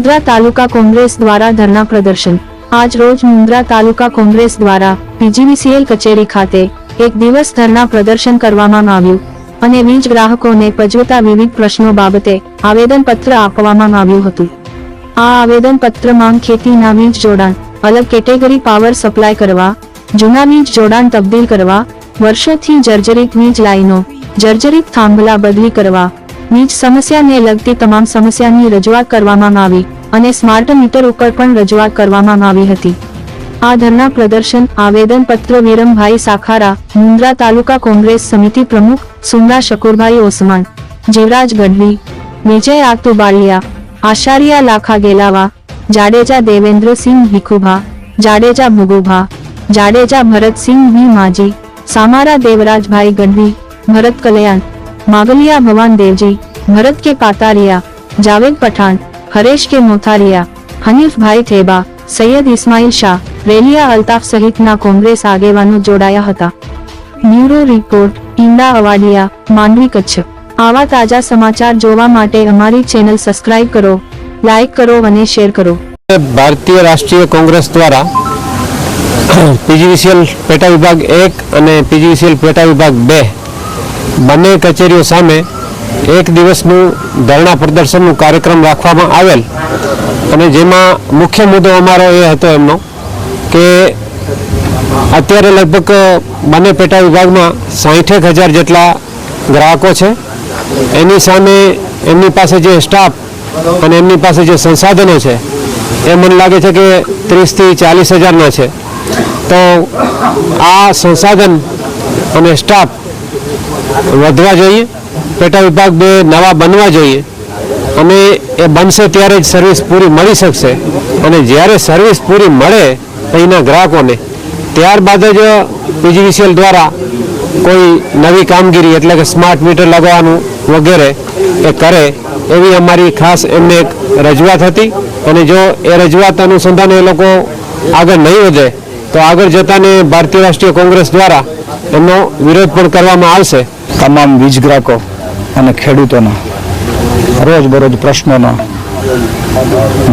મુન્દ્રા તાલુકા કોંગ્રેસ દ્વારા ધરના પ્રદર્શન. આજ રોજ મુન્દ્રા તાલુકા કોંગ્રેસ દ્વારા પીજીવીસીએલ કચેરી ખાતે એક દિવસ ધરના પ્રદર્શન કરવામાં આવ્યું અને વીજ ગ્રાહકોને પજવતા વિવિધ પ્રશ્નો બાબતે આવેદનપત્ર આપવામાં આવ્યું હતું. આ આવેદનપત્રમાં ખેતીના વીજ જોડાણ, અલગ કેટેગરી પાવર સપ્લાય કરવા, જૂના વીજ જોડાણ તબદીલ કરવા, વર્ષોથી જર્જરિત વીજ લાઈનો, જર્જરિત થાંભલા બદલી કરવા વીજ સમસ્યાને લગતી તમામ સમસ્યાની રજૂઆત કરવામાં આવી અને સ્માર્ટ મીટર ઉપર પણ રજૂઆત કરવામાં આવી હતી. આ ધરના પ્રદર્શન આવેદનપત્ર વિરમભાઈ સાખારા મુન્દ્રા તાલુકા કોંગ્રેસ સમિતિ પ્રમુખ સુમરા શકુરભાઈ ઓસમાન, જીવરાજ ગઢવી, વિજય આતુબાલિયા, આશારિયા લાખા ગેલાવા જાડેજા દેવેન્દ્રસિંહ ભીખુભા, જાડેજા ભુગુભા, જાડેજા ભરતસિંહ ભી માજી, સામારા દેવરાજભાઈ ગઢવી, ભરત કલ્યાણ, માગલિયા ભવાન દેવજી ભરત કે પાતારિયા જાવેદ પઠાણ હરેશ કે મોથારિયા હનીફભાઈ થેબા સૈયદ ઇસ્માઇલ શાહ રેલિયા અલ્તાફ સહિતના કોંગ્રેસ આગેવાનો જોડાયા હતા બ્યુરો રિપોર્ટ ઈંડા અવાડિયા માંડવી કચ્છ આવા તાજા સમાચાર જોવા માટે અમારી ચેનલ સબસ્ક્રાઇબ કરો લાઈક કરો અને શેર કરો ભારતીય રાષ્ટ્રીય કોંગ્રેસ દ્વારા પીજીવીસીએલ પેટા વિભાગ એક અને પીજીવીસીએલ પેટા વિભાગ બે બંને કચેરીઓ સામે એક દિવસનું ધરણા પ્રદર્શનનું કાર્યક્રમ રાખવામાં આવેલ. અને જેમાં મુખ્ય મુદ્દો અમારો એ હતો એમનો કે અત્યારે લગભગ બંને પેટા વિભાગમાં સાહીઠેક હજાર જેટલા ગ્રાહકો છે. એની સામે એમની પાસે જે સ્ટાફ અને એમની પાસે જે સંસાધનો છે, એ મને લાગે છે કે ત્રીસથી ચાલીસ હજારના છે. તો આ સંસાધન અને સ્ટાફ વધવા જોઈએ. પેટા વિભાગ બે નવા બનવા જોઈએ. અને એ બનશે ત્યારે જ સર્વિસ પૂરી મળી શકશે. અને જ્યારે સર્વિસ પૂરી મળે અહીંના ગ્રાહકોને. ત્યારબાદ જ પીજીવીસીએલ દ્વારા કોઈ નવી કામગીરી એટલે કે સ્માર્ટ મીટર લગાવવાનું વગેરે એ કરે, એવી અમારી ખાસ એમને એક રજૂઆત હતી. અને જો એ રજૂઆત અનુસંધાને એ લોકો આગળ નહીં વધે, તો આગળ જતાને ભારતીય રાષ્ટ્રીય કોંગ્રેસ દ્વારા એમનો વિરોધ પણ કરવામાં આવશે. તમામ વીજ ગ્રાહકો અને ખેડૂતોના રોજબરોજ પ્રશ્નોનો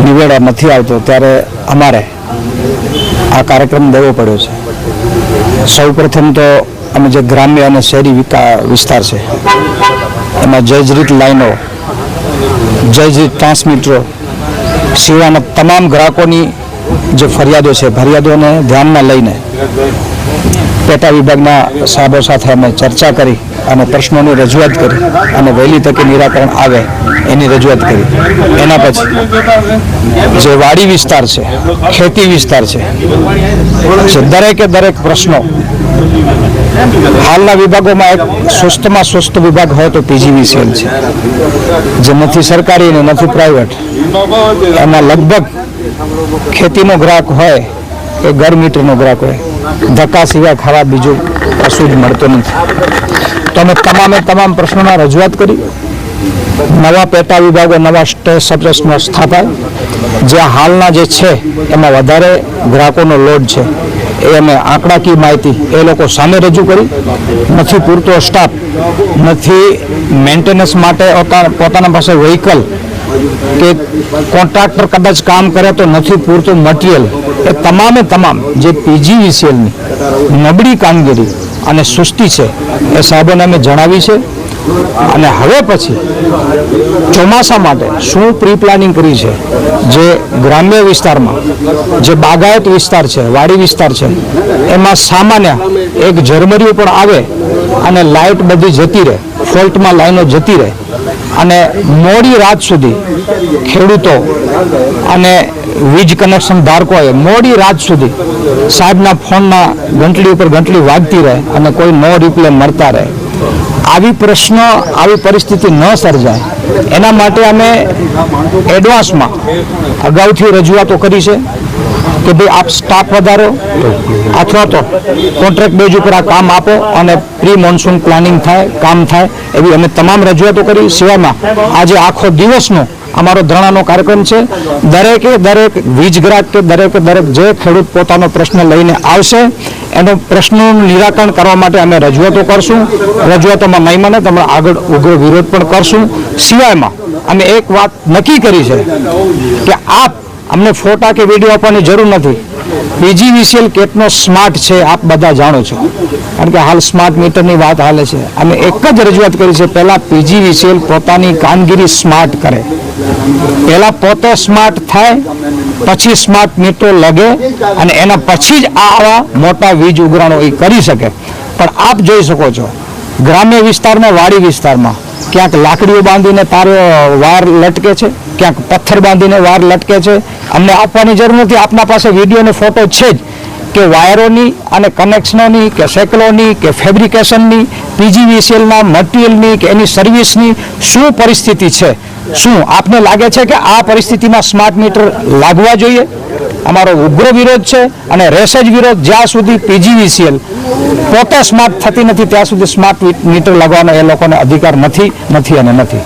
નિવેડા નથી આવતો, ત્યારે અમારે આ કાર્યક્રમ દેવો પડ્યો છે. સૌ પ્રથમ તો અમે જે ગ્રામ્ય અને શહેરી વિકા, વિસ્તાર છે, એમાં જજરીત લાઈનો જજરીત ટ્રાન્સમીટરો સિવાયના તમામ ગ્રાહકોની જે ફરિયાદો છે, ફરિયાદોને ધ્યાનમાં લઈને પેટા વિભાગના સાહેબો સાથે અમે ચર્ચા કરી. અને પ્રશ્નોની રજૂઆત કરી અને વહેલી તકે નિરાકરણ આવે એની રજૂઆત કરી. એના પછી જે વાડી વિસ્તાર છે, ખેતી વિસ્તાર છે, જે દરેકે દરેક પ્રશ્નો, હાલના વિભાગોમાં એક સુસ્તમાં સુસ્ત વિભાગ હોય તો પીજીવીસીએલ છે. જે નથી સરકારી અને નથી પ્રાઇવેટ. એમાં લગભગ ખેતીનો ગ્રાહક હોય કે ઘર મીટરનો ગ્રાહક હોય. ધક્કા સિવાય ખાવા બીજું કશું જ મળતું નથી. તો અમે તમામે તમામ પ્રશ્નોના રજૂઆત કરી. નવા પેટા વિભાગો, નવા સ્ટે સબસ્ટેશનો સ્થાપાય. જે હાલના જે છે, એમાં વધારે ગ્રાહકોનો લોડ છે. એ અમે આંકડાકીય માહિતી એ લોકો સામે રજૂ કરી. નથી પૂરતો સ્ટાફ નથી મેન્ટેનન્સ માટે પોતાના પાસે વ્હીકલ કે કોન્ટ્રાક્ટર કદાચ કામ કરે તો નથી પૂરતું મટીરિયલ. એ તમામે તમામ જે પીજીવીસીએલની નબળી કામગીરી અને સુસ્તી છે એ સાહેબોને અમે જણાવી છે. અને હવે પછી ચોમાસા માટે શું પ્રી પ્લાનિંગ કરી છે? જે ગ્રામ્ય વિસ્તારમાં જે બાગાયત વિસ્તાર છે, વાડી વિસ્તાર છે, એમાં સામાન્ય એક ઝરમરીઓ પણ આવે અને લાઇટ બધી જતી રહે, ફોલ્ટમાં લાઈનો જતી રહે. અને મોડી રાત સુધી ખેડૂતો અને વીજ કનેક્શન ધારકોએ મોડી રાત સુધી સાહેબના ફોનના ઘંટડી ઉપર ઘંટડી વાગતી રહે અને કોઈ નો રિપ્લે મળતા રહે. આવી પ્રશ્ન, આવી પરિસ્થિતિ ન સર્જાય. એના માટે અમે એડવાન્સમાં અગાઉથી રજૂઆતો કરી છે કે ભાઈ આપ સ્ટાફ વધારો અથવા તો કોન્ટ્રાક્ટ બેઝ ઉપર આ કામ આપો અને પ્રી મોન્સૂન પ્લાનિંગ થાય, કામ થાય, એવી અમે તમામ રજૂઆતો કરી. સિવાયમાં આજે આખો દિવસનો અમારો ધરણાનો કાર્યક્રમ છે. દરેકે દરેક વીજ ગ્રાહક કે દરેકે દરેક જે ખેડૂત પોતાનો પ્રશ્ન લઈને આવશે, એનો પ્રશ્નનું નિરાકરણ કરવા માટે અમે રજૂઆતો કરશું. રજૂઆતોમાં નહીં મને તમે આગળ ઉગ્ર વિરોધ પણ કરશું. સિવાયમાં અમે એક વાત નક્કી કરી છે કે આપ અમને ફોટા કે વીડિયો આપવાની જરૂર નથી. પીજીવીસીએલ કેટલો સ્માર્ટ છે, આપ બધા જાણો છો. કારણ કે હાલ સ્માર્ટ મીટરની વાત હાલે છે. અમે એક જ રજૂઆત કરી છે, પહેલા પીજીવીસીએલ પોતાની કામગીરી સ્માર્ટ કરે. પહેલાં પોતે સ્માર્ટ થાય, પછી સ્માર્ટ મીટર લગે અને એના પછી જ આવા મોટા વીજ ઉઘરાણો એ કરી શકે. પણ આપ જોઈ શકો છો, ગ્રામ્ય વિસ્તારમાં, વાડી વિસ્તારમાં ક્યાંક લાકડીઓ બાંધીને તારો વાર લટકે છે ક્યાંક પથ્થર બાંધીને વાર લટકે છે. અમને આપવાની જરૂર નથી. આપના પાસે વીડિયો અને ફોટો છે જ કે વાયરોની અને કનેક્શનોની કે સેકલોની કે ફેબ્રિકેશનની પીજીવીસીએલના મટીરિયલની કે એની સર્વિસની શું પરિસ્થિતિ છે? શું આપને લાગે છે કે આ પરિસ્થિતિમાં સ્માર્ટ મીટર લાગવા જોઈએ? અમારો ઉગ્ર વિરોધ છે અને રહેશે જ વિરોધ. જ્યાં સુધી પીજીવીસીએલ પોતે સ્માર્ટ થતી નથી, ત્યાં સુધી સ્માર્ટ મીટર લગાવવાનો એ લોકોને અધિકાર નથી નથી અને નથી.